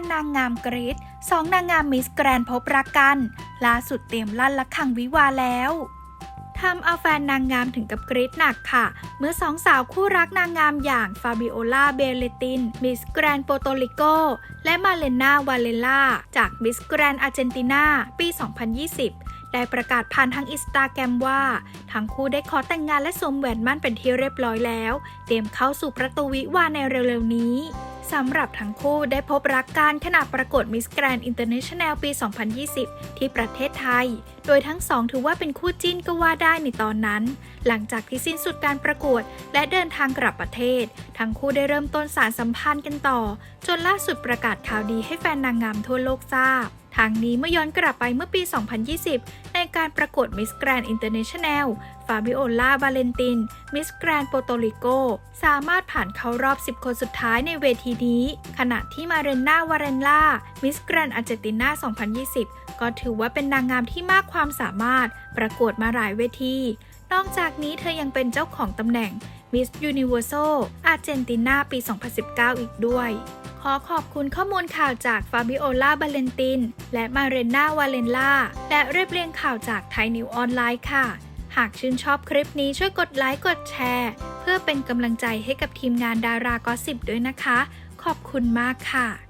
นนางงามกรีดสองนางงามมิสแกรนพบรักกัน ล่าสุดเตรียมลั่นละคังวิวาแล้วทำเอาแฟนนางงามถึงกับกรีดหนักค่ะ เมื่อสองสาวคู่รักนางงามอย่างฟาบิโอลา เบเลติน มิสแกรนโปโตริโก และมาเลนาวาเลล่า จากมิสแกรนอาร์เจนตินา ปี 2020 ได้ประกาศผ่านทางอินสตาแกรมว่า ทั้งคู่ได้ขอแต่งงานและสมแหวนมั่นเป็นที่เรียบร้อยแล้ว เตรียมเข้าสู่ประตูวิวาในเร็วๆนี้ สำหรับทั้งคู่ได้พบรักกันขณะประกวดมิสแกรนด์อินเตอร์เนชั่นแนลปี 2020 ที่ประเทศไทย โดยทั้งสองถือว่าเป็นคู่จิ้นก็ว่าได้ในตอนนั้น หลังจากที่สิ้นสุดการประกวด และเดินทางกลับประเทศ ทั้งคู่ได้เริ่มต้นสารสัมพันธ์กันต่อ จนล่าสุดประกาศข่าวดีให้แฟนนางงามทั่วโลกทราบ ทางนี้เมื่อย้อนกลับไปเมื่อปี 2020 ในการประกวด Miss Grand International ฟาบิโอลา บาเลนติน มิสแกรนด์โปโตริโก สามารถผ่านเข้ารอบ 10 คนสุดท้ายในเวทีนี้ ขณะที่มาเรนนาวาเรนล่า มิสแกรนด์อาร์เจนตินา 2020 ก็ถือว่าเป็นนางงามที่มากความสามารถ ประกวดมาหลายเวที นอกจากนี้เธอยังเป็นเจ้าของตำแหน่ง Miss Universal อาร์เจนตินาปี 2019 อีกด้วย ขอขอบคุณข้อมูลข่าวจากฟาบิโอลาบาเลนติน และมาเรนนาวาเลนล่า และเรียบเรียงข่าวจากไทยนิวออนไลน์ค่ะ หากชื่นชอบคลิปนี้ช่วยกดไลค์กดแชร์ เพื่อเป็นกำลังใจให้กับทีมงานดารากอสิบด้วยนะคะ ขอบคุณมากค่ะ